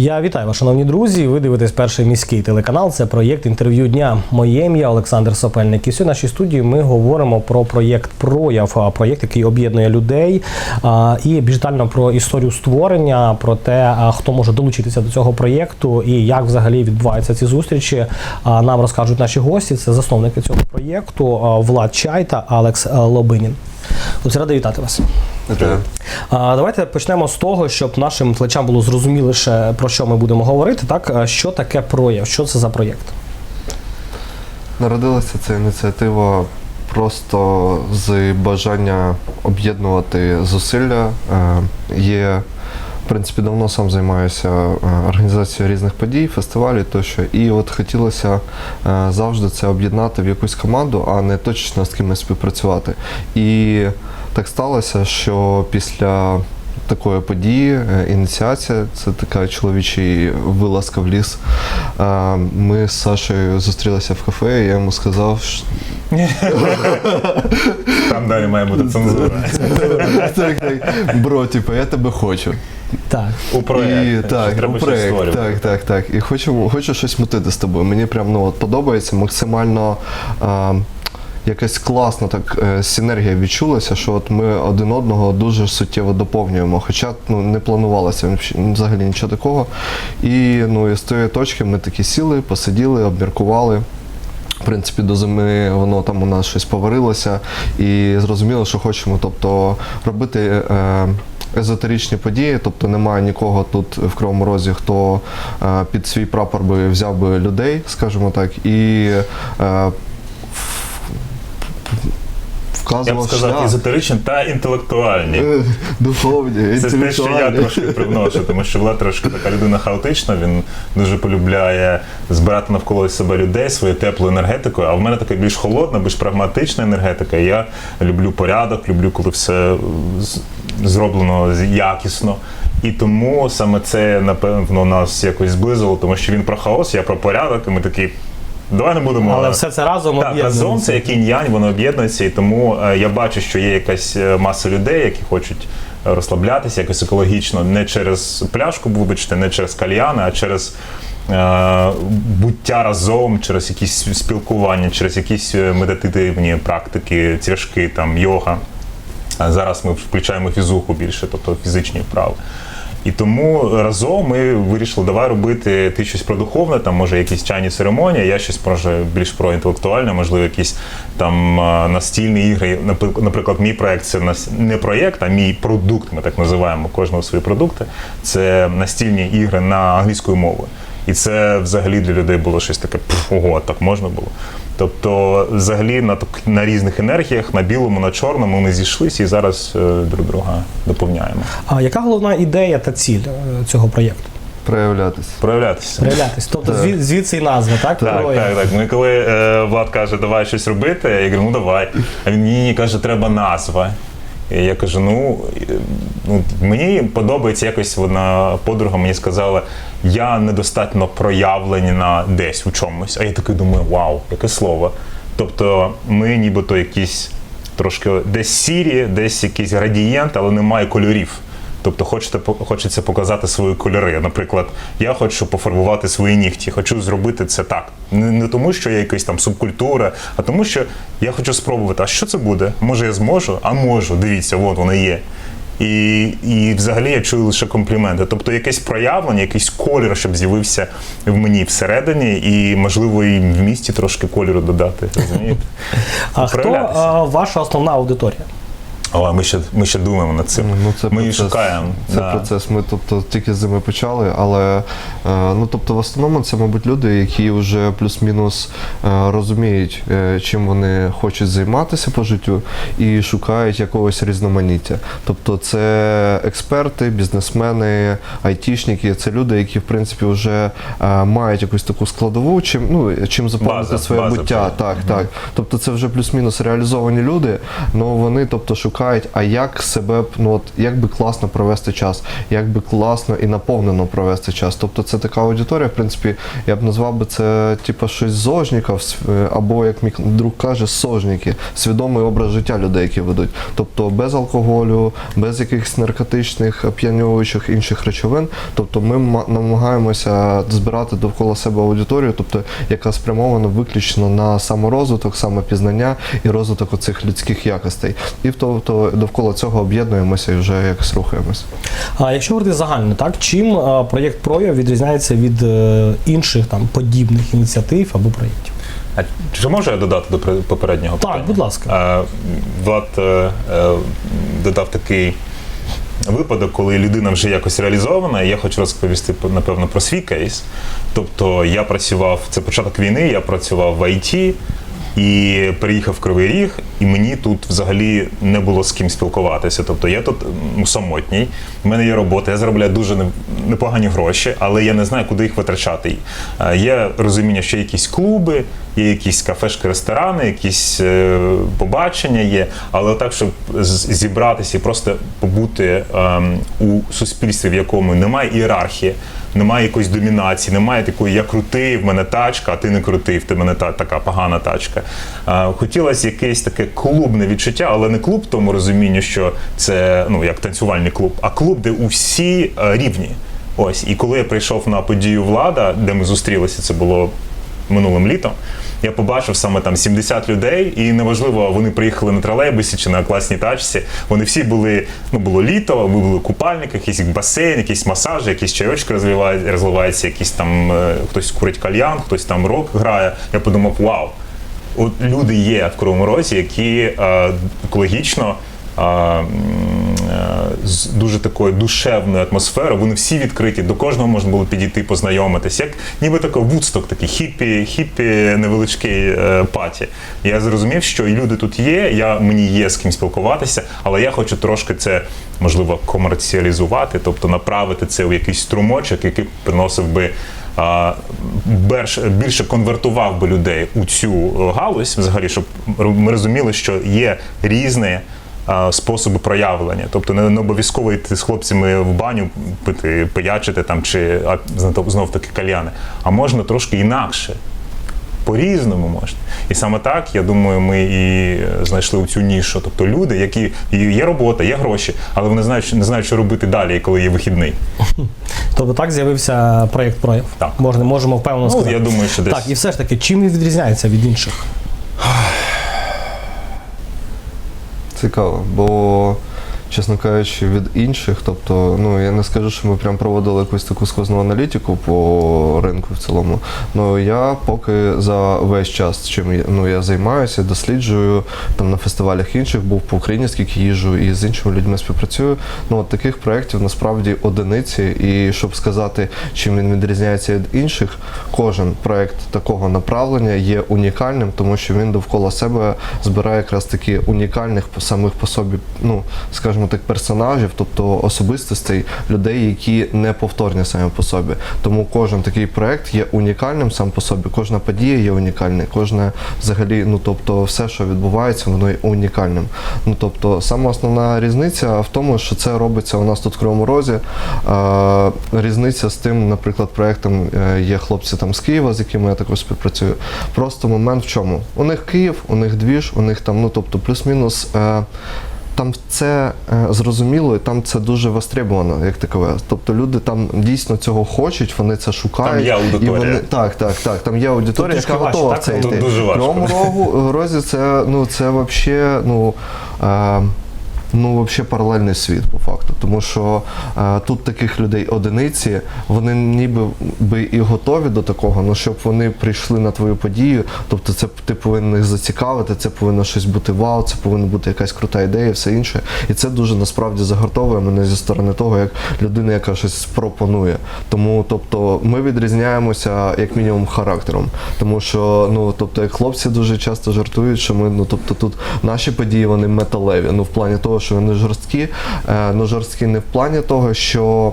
Я вітаю вас, шановні друзі. Ви дивитесь перший міський телеканал. Це проєкт інтерв'ю дня. Моє ім'я Олександр Сапельник. І в нашій студії ми говоримо про проєкт Прояв, проєкт, який об'єднує людей, і більш детально про історію створення, про те, хто може долучитися до цього проєкту і як взагалі відбуваються ці зустрічі. Нам розкажуть наші гості. Це засновники цього проєкту Влад Чай та Алекс Лобинін. Хлопці, радий вітати вас. А, Давайте почнемо з того, щоб нашим тлечам було зрозуміліше, про що ми будемо говорити. Так, що таке прояв? Що це за проєкт? народилася ця ініціатива просто з бажання об'єднувати зусилля. Е, Є, принципі, давно сам займаюся е, організацією різних подій, фестивалів тощо. І от хотілося е, завжди це об'єднати в якусь команду, а не точечно з кимось співпрацювати. І так сталося, що після такої події, е, ініціація, це така чоловічий вилазка в ліс. Ми з Сашею зустрілися в кафе, і я йому сказав, Там далі має бути цензура. так, так, бро, типу, я тебе хочу. Так. У проєкті. І, так, Треба у щось проєкт, створювати. так, так, так. І хочу, хочу щось мутити з тобою. Мені прям ну, от подобається максимально. А, Якась класна так е, синергія відчулася, що от ми один одного дуже суттєво доповнюємо. Хоча ну, не планувалося взагалі- взагалі нічого такого. І ну, і з тої точки ми такі сіли, посиділи, обміркували. В принципі, до зими воно там у нас щось поварилося. І зрозуміло, що хочемо, тобто робити е, езотеричні події, тобто немає нікого тут в Кривому Розі, хто е, під свій прапор би взяв би людей, скажімо так, і е, Я б сказав, шлях. езотеричні та інтелектуальні. Е, Духовні, Це те, що я трошки привношу, тому що Влад трошки така людина хаотична, він дуже полюбляє збирати навколо себе людей своєю теплою енергетикою. А в мене така більш холодна, більш прагматична енергетика. Я люблю порядок, люблю, коли все зроблено якісно. І тому саме це, напевно, нас якось зблизило, тому що він про хаос, я про порядок, і ми такі. Давай не будемо. Але все це разом Так, разом це як інь-янь, воно об'єднується, і тому е, я бачу, що є якась е, маса людей, які хочуть е, розслаблятися якось екологічно, не через пляшку, вибачте, не через кальяни, а через е, буття разом, через якісь спілкування, через якісь е, медитативні практики, цвяшки, там, йога. А зараз ми включаємо фізуху більше, тобто фізичні вправи. І тому разом ми вирішили, давай робити ти щось про духовне, там може якісь чайні церемонії, я щось може більш про інтелектуальне, можливо, якісь там настільні ігри. Напри- Наприклад, мій проект це не проєкт, а мій продукт, ми так називаємо кожного свої продукти. Це настільні ігри на англійською мовою. І це взагалі для людей було щось таке, ого, так можна було. Тобто, взагалі на, так- на різних енергіях, на білому, на чорному ми зійшлися і зараз е, друг друга доповняємо. А яка головна ідея та ціль е, цього проєкту? проявлятись. Проявлятися. Проявлятись. Тобто Так. звідси і назва, так? Так, Прояв. так, так. Ми коли е, Влад каже, давай щось робити, я кажу, ну давай. А він ні, ні, каже, треба назва. І я кажу, ну, ну мені подобається якось одна подруга мені сказала, я недостатньо проявлена десь у чомусь. А я такий думаю, вау, яке слово. Тобто ми нібито якісь трошки десь сірі, десь якийсь градієнт, але немає кольорів. Тобто хочете, хочеться показати свої кольори. Наприклад, я хочу пофарбувати свої нігті, хочу зробити це так. Не, не тому, що я якась там субкультура, а тому, що я хочу спробувати, а що це буде? Може, я зможу? А можу. Дивіться, от воно є. І, і взагалі я чую лише компліменти. Тобто якесь проявлення, якийсь колір, щоб з'явився в мені всередині, і можливо і в місті трошки кольору додати. Розумієте? А хто ваша основна аудиторія? Але ми ще, ми ще думаємо над цим. Ну, це ми її процес. шукаємо. Це да. процес. Ми тобто тільки з зими почали, але е, ну тобто, в основному це, мабуть, люди, які вже плюс-мінус е, розуміють, е, чим вони хочуть займатися по життю, і шукають якогось різноманіття. Тобто, це експерти, бізнесмени, айтішники, це люди, які в принципі вже мають якусь таку складову, чим ну чим заповнити своє база буття. твоя. Так, так. Тобто, це вже плюс-мінус реалізовані люди, але вони тобто шукають. Шукають, а як себе ну от як би класно провести час, як би класно і наповнено провести час. Тобто це така аудиторія, в принципі, я б назвав би це типу щось зожніків, е, або як мій друг каже, сожніки, свідомий образ життя людей, які ведуть. Тобто без алкоголю, без якихось наркотичних, оп'янюючих інших речовин. Тобто ми ма- намагаємося збирати довкола себе аудиторію, тобто яка спрямована виключно на саморозвиток, самопізнання і розвиток оцих людських якостей. І тобто довкола цього об'єднуємося і вже якось рухаємося. А якщо говорити загально, так чим проєкт прояв відрізняється від е, інших там подібних ініціатив або проєктів? А чи можу я додати до попереднього Так, будь ласка. Влад е, е, додав такий випадок, коли людина вже якось реалізована. І я хочу розповісти напевно про свій кейс. Тобто я працював, це початок війни, я працював в ІТ. І переїхав в Кривий Ріг, і мені тут взагалі не було з ким спілкуватися. Тобто я тут ну, самотній, в мене є робота, я заробляю дуже непогані гроші, але я не знаю, куди їх витрачати. Е, Є розуміння, що є якісь клуби, є якісь кафешки, ресторани, якісь е, побачення є, але так, щоб зібратися і просто побути ем, у суспільстві, в якому немає ієрархії, немає якоїсь домінації, немає такої я крутий, в мене тачка, а ти не крутий, в тебе не та така погана тачка. Е, Хотілося якесь таке клубне відчуття, але не клуб в тому розумінні, що це ну як танцювальний клуб, а клуб, де усі е, рівні. Ось, і коли я прийшов на подію влада, де ми зустрілися, це було минулим літом. Я побачив саме там 70 людей, і неважливо, вони приїхали на тролейбусі чи на класній тачці. Вони всі були, ну було літо, ми були в купальниках, якийсь басейн, якісь масажі, якісь чайочки розвивають, розвиваються, якісь там е, хтось курить кальян, хтось там рок грає. Я подумав, вау, от люди є в Кривому Розі, які е, екологічно. З дуже такою душевною атмосферою, вони всі відкриті, до кожного можна було підійти, познайомитись, як ніби такий вудсток, такий хіпі, хіпі невеличкий е, паті. Я зрозумів, що і люди тут є, я, мені є з ким спілкуватися, але я хочу трошки це можливо комерціалізувати, тобто направити це у якийсь струмочок, який приносив би більше конвертував би людей у цю е, галузь, взагалі, щоб ми розуміли, що є різні а, способи проявлення. Тобто не, обов'язково йти з хлопцями в баню пити, пиячити там чи знов- таки кальяни, а можна трошки інакше. По-різному можна. І саме так, я думаю, ми і е, знайшли цю нішу. Тобто люди, які є робота, є гроші, але вони знають, що- не знають, що робити далі, коли є вихідний. Тобто так з'явився проєкт прояв. Так. Можна, можемо впевнено Ну, сказати. я думаю, що десь Так, і все ж таки, чим він відрізняється від інших? Цікаво, бо, чесно кажучи, від інших, тобто, ну я не скажу, що ми прям проводили якусь таку сквозну аналітику по ринку в цілому. Ну я поки за весь час, чим ну, я займаюся, досліджую там на фестивалях інших, був по Україні, скільки їжу, і з іншими людьми співпрацюю. Ну от таких проєктів насправді одиниці. І щоб сказати, чим він відрізняється від інших, кожен проєкт такого направлення є унікальним, тому що він довкола себе збирає якраз таки унікальних самих по собі, ну скажімо так, персонажів, тобто особистостей, людей, які не повторні самі по собі. Тому кожен такий проєкт є унікальним сам по собі, кожна подія є унікальна, кожне взагалі, ну тобто, все, що відбувається, воно є унікальним. Ну тобто, сама основна різниця в тому, що це робиться у нас тут в Кривому Розі. Е, різниця з тим, наприклад, проєктом е, є хлопці там з Києва, з якими я також співпрацюю. Просто момент в чому? У них Київ, у них двіж, у них там, ну тобто, плюс-мінус. Там це е, зрозуміло, і там це дуже востребовано, як такове. Тобто люди там дійсно цього хочуть, вони це шукають. Там є аудиторія. І вони, так, так, так. Там є аудиторія, яка готова в це йти. дуже важко. Кривому рогу розі це ну це вообще, ну. Е, Ну, взагалі паралельний світ по факту, тому що е, тут таких людей одиниці, вони ніби би і готові до такого, але щоб вони прийшли на твою подію, тобто це ти повинен їх зацікавити, це повинно щось бути вау, це повинна бути якась крута ідея, все інше. І це дуже насправді загартовує мене зі сторони того, як людина, яка щось пропонує. Тому, тобто, ми відрізняємося як мінімум характером, тому що ну, тобто, як хлопці дуже часто жартують, що ми, ну тобто, тут наші події вони металеві. Ну, в плані того, що вони жорсткі, е, ну жорсткі не в плані того, що.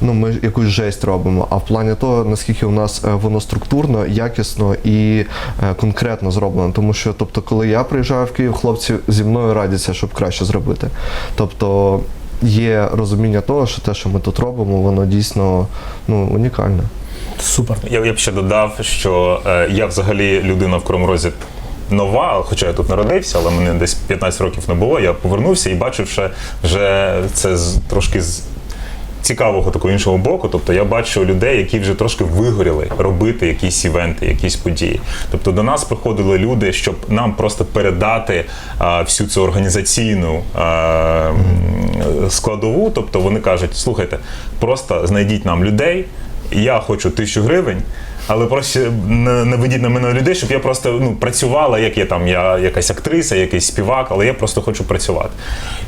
ну, ми якусь жесть робимо, а в плані того, наскільки у нас е, воно структурно, якісно і е, конкретно зроблено. Тому що, тобто, коли я приїжджаю в Київ, хлопці зі мною радяться, щоб краще зробити. Тобто є розуміння того, що те, що ми тут робимо, воно дійсно ну, унікальне. Супер. Я, б ще додав, що я взагалі людина в Кривому Розі нова, хоча я тут народився, але мене десь 15 років не було. Я повернувся і бачив ще вже це з трошки з. Цікавого такого іншого боку, тобто я бачу людей, які вже трошки вигоріли робити якісь івенти, якісь події. Тобто до нас приходили люди, щоб нам просто передати а, всю цю організаційну а, складову. Тобто вони кажуть: слухайте, просто знайдіть нам людей, я хочу тисячу гривень. Але просто не, не ведіть на мене людей, щоб я просто ну, працювала, як я там, я якась актриса, якийсь співак, але я просто хочу працювати.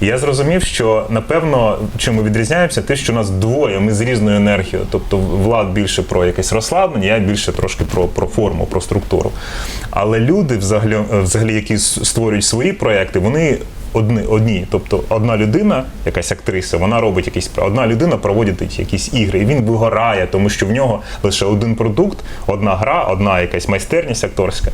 І я зрозумів, що напевно, чим ми відрізняємося, те, що нас двоє, ми з різною енергією. Тобто Влад більше про якесь розслаблення, я більше трошки про, про форму, про структуру. Але люди, взагалі, взагалі, які створюють свої проекти, вони. Одні, одні, тобто одна людина, якась актриса, вона робить якісь одна людина проводить якісь ігри, і він вигорає, тому що в нього лише один продукт, одна гра, одна якась майстерність акторська.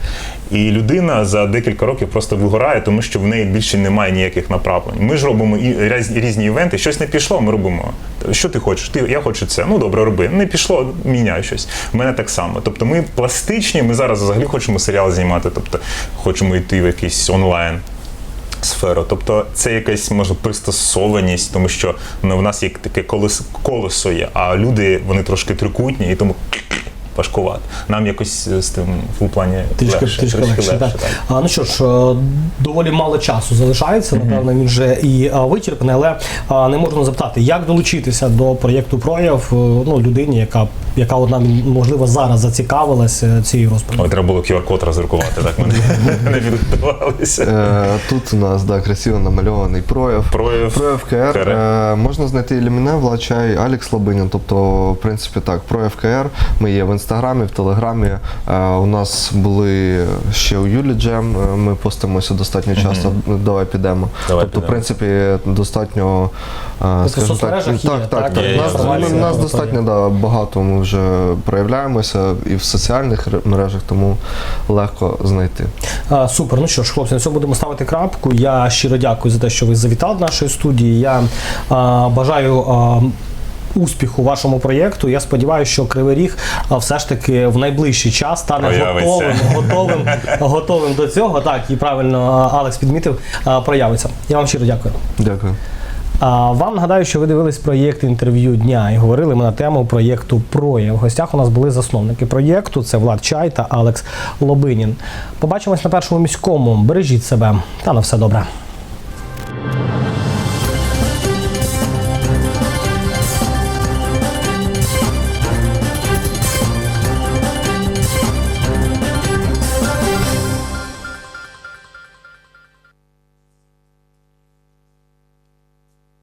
І людина за декілька років просто вигорає, тому що в неї більше немає ніяких направлень. Ми ж робимо і різні івенти. Щось не пішло, ми робимо. Що ти хочеш? Ти я хочу це. Ну добре, роби. Не пішло, міняй щось. В мене так само. Тобто ми пластичні. Ми зараз взагалі хочемо серіал знімати, тобто хочемо йти в якийсь онлайн сферу. Тобто це якась може пристосованість, тому що ну, в нас є таке колесо, колесо є, а люди вони трошки трикутні і тому важкувати. Нам якось з тим в плані Трішки, легше, трішки, легше. так. так. А, ну що ж, е, доволі мало часу залишається. Напевно, він вже і а, вичерпаний, але не можна запитати, як долучитися до проєкту прояв е, ну, людині, яка, яка от нам можливо зараз зацікавилася цією розповіддю. Треба було QR-код роздрукувати, так ми не, підготувалися. Е, Тут у нас да, красиво намальований прояв. Прояв Прояв КР. КР. Е, можна знайти і Влачай, Алекс Лобинін. Тобто, в принципі, так, прояв КР. Ми є в інстаграмі, в телеграмі. Е, у нас були ще у Юлі Джем. Ми постимося достатньо часто. Давай підемо. Давай тобто, в принципі, достатньо. в так, є, так, так, так? так. Є, є, Нас, готові. достатньо да, багато ми вже проявляємося і в соціальних мережах, тому легко знайти. А, Супер. Ну що ж, хлопці, на цьому будемо ставити крапку. Я щиро дякую за те, що ви завітали до нашої студії. Я а, бажаю. А, Успіху вашому проєкту. Я сподіваюся, що Кривий Ріг все ж таки в найближчий час стане Проявиться. готовим, готовим, готовим до цього. Так, і правильно Алекс підмітив, проявиться. Я вам щиро дякую. Дякую. Вам нагадаю, що ви дивились проєкт інтерв'ю дня і говорили ми на тему проєкту Прояв. В гостях у нас були засновники проєкту. Це Влад Чай та Алекс Лобинін. Побачимось на першому міському. Бережіть себе та на все добре.